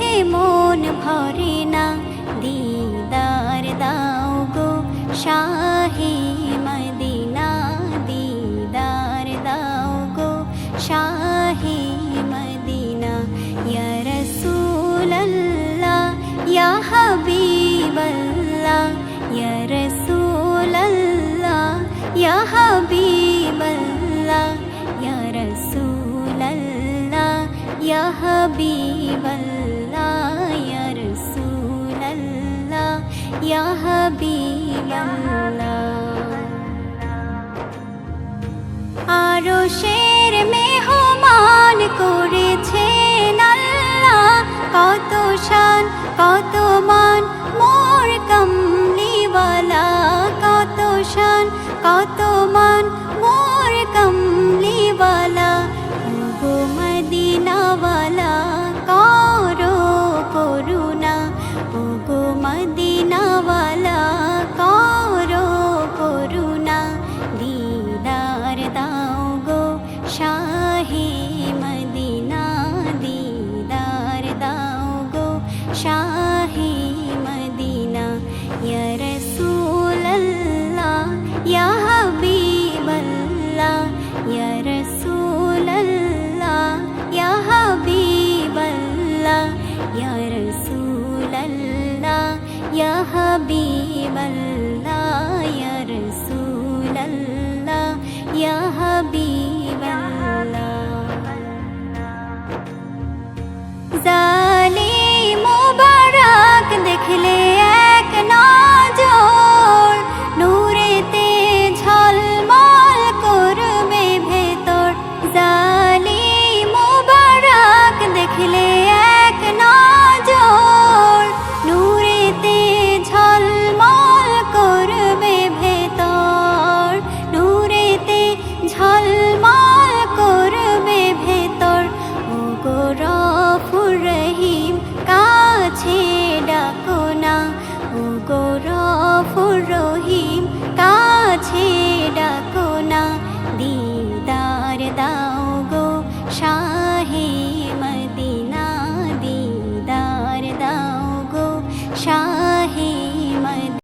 দেখে মন ভরে না, দিদার দাও গো শাহে মদিনা, দিদার দাও গো শাহে মদিনা। ইয়া ইয়া হাবিবাল্লাহ, ইয়া ইয়া হাবিবাল্লাহ, ইয়া ইয়া হাবিবাল্লাহ শের আল্লাহ। কত শান কত মান কত শান কত মান ओगो शाही मदिना दीदार दोगो शाहि मदिनासूल यहबीभूल यहबीबल्लासूलीबल्ला